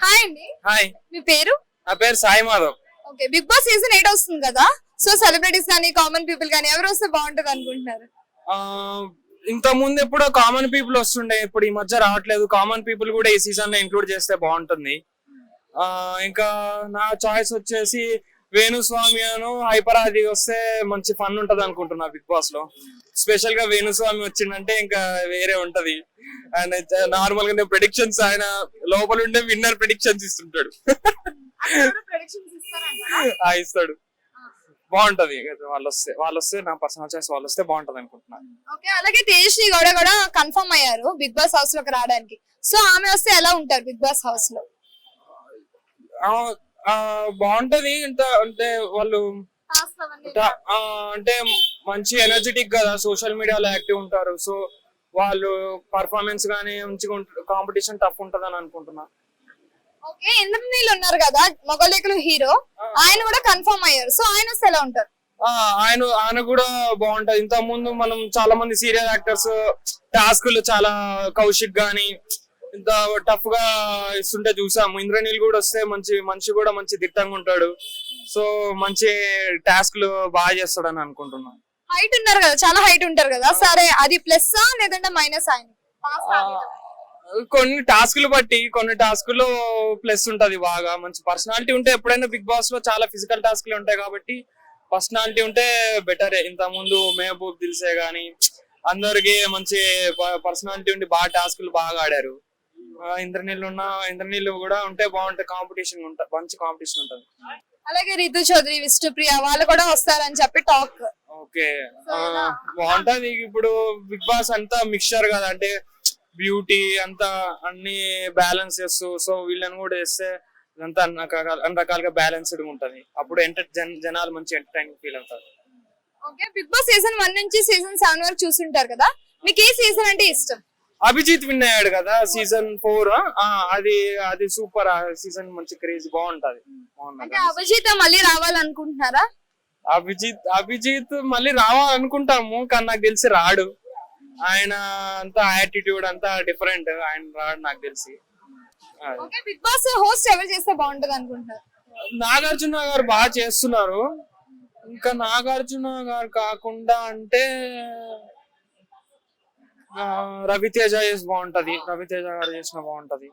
Hi అండి. Hi. మీ పేరు? నా పేరు Sai Madhav. Okay Big Boss season eight వస్తుంది కదా సో సెలబ్రిటీస్ కానీ కామన్ పీపుల్ కానీ ఎవరు వస్తే బాగుంటది అనుకుంటున్నారు? ఆ, ఇంత ముందు ఎప్పుడో కామన్ పీపుల్ వస్తుండే ఇప్పుడు ఈ మధ్య రావట్లేదు. కామన్ పీపుల్ కూడా ఈ సీజన్లో ఇంక్లూడ్ చేస్తే బాగుంటుంది. ఆ, ఇంకా నా చాయిస్ వచ్చేసి వేణుస్వామి అను హైపరాది వస్తే మంచి ఫన్ ఉంటది అనుకుంటున్నా బిగ్ బాస్లో. స్పెషల్గా వేణుస్వామి వచ్చిందంటే ఇంకా వేరే ఉంటది. అండ్ నార్మల్గా ప్రెడిక్షన్స్ ఆయన లోపల ఉండే విన్నర్ ప్రెడిక్షన్స్ ఇస్తుంటాడు. ఆ ఇస్తాడు. బాగుంటది. వాళ్ళు వస్తే వాళ్ళు వస్తే నా పర్సనల్ చాయిస్ వాళ్ళు వస్తే బాగుంటది అనుకుంటున్నాను ఓకే అలాగే తేజస్వి గౌడ కూడా కన్ఫర్మ్ అయ్యారు బిగ్ బాస్ హౌస్లోకి రావడానికి. సో ఆమె వస్తే ఎలా ఉంటారు బిగ్ బాస్ హౌస్లో? బాగుంటది. ఇంత అంటే వాళ్ళు అంటే మంచి ఎనర్జెటిక్ కదా. సోషల్ మీడియాలో యాక్టివ్ ఉంటారు. సో వాళ్ళు పర్ఫార్మెన్స్ గానీ మంచిగా కాంపిటీషన్ టఫ్ ఉంటది అని అనుకుంటున్నా. ఓకే ఇంద్రనీల్ ఉన్నారు కదా మొగలేకులు హీరో ఆయన కూడా కన్ఫర్మ్ అయ్యారు. సో ఆయన వస్తే ఎలా ఉంటారు? ఆయన ఆయన కూడా బాగుంటది. ఇంత ముందు మనం చాలా మంది సీరియల్ యాక్టర్స్ టాస్క్లు చాలా కౌశిక్ గాని ఇంత టఫ్గా ఇస్తుంటే చూసాము. ఇంద్రనీల్ కూడా వస్తే మంచి మనిషి కూడా మంచి దిట్టంగా ఉంటాడు. సో మంచి టాస్క్లు బాగా చేస్తాడని అనుకుంటున్నాను. హైట్ ఉన్నారు కదా చాలా హైట్ ఉంటారు కదా. సరే అది ప్లస్ లేదంటే మైనస్ ఆయన కొన్ని టాస్కులు బట్టి కొన్ని టాస్కులు ప్లస్ ఉంటది బాగా. మంచి పర్సనాలిటీ ఉంటే ఎప్పుడైనా బిగ్ బాస్లో చాలా ఫిజికల్ టాస్క్లు ఉంటాయి కాబట్టి పర్సనాలిటీ ఉంటే బెటర్. ఇంత ముందు మహబూబ్ దిల్సే గానీ అందరికి మంచి పర్సనాలిటీ ఉండి బాగా టాస్కులు బాగా ఆడారు. ఇంద్రనీళ్ళు ఉన్న ఇంద్రనీళ్ళు కూడా ఉంటే బాగుంటాయి కాంపిటీషన్ ఉంటా మంచి కాంపిటీషన్ ఉంటది. అలాగే రితు చౌదరి విష్ణుప్రియ వాళ్ళు కూడా వస్తారని చెప్పి టాక్ ఓకే. బాగుంటది. ఇప్పుడు బిగ్ బాస్ అంతా మిక్చర్ కదా. అంటే బ్యూటీ అంతా అన్ని బ్యాలెన్స్ చేస్తూ సో వీళ్ళని కూడా చేస్తే ఇదంతా అన్ని రకాల- అన్ని రకాలుగా బ్యాలెన్స్డ్ ఉంటది. అప్పుడు ఎంటర్ జనాలు మంచి ఎంటర్టైన్ ఫీల్ అవుతారు. Okay Big Boss season one నుంచి సీజన్ సెవెన్ వరకు చూస్తుంటారు కదా? మీకు ఏ సీజన్ అంటే ఇష్టం? అభిజిత్ విన్ అయ్యాడు కదా సీజన్ ఫోర్. అది అది సూపర్ ఆ సీజన్ మంచి క్రేజ్ బాగుంటది. అంటే అభిజిత్ మళ్ళీ రావాలనుకుంటున్నారా? అభిజిత్ అభిజిత్ మళ్ళీ రావాలనుకుంటాము కానీ నాకు తెలిసి రాడు. ఆయన అంతా యాటిట్యూడ్ అంతా డిఫరెంట్ ఆయన రాడు నాకు తెలిసి. బిగ్ బాస్ హోస్ట్ ఎవరు చేస్తే బాగుంటది అనుకుంటున్నారు? నాగార్జున గారు బాగా చేస్తున్నారు. ఇంకా నాగార్జున గారు కాకుండా అంటే రవితేజ చేసి బాగుంటది. రవితేజ గారు చేసిన బాగుంటది.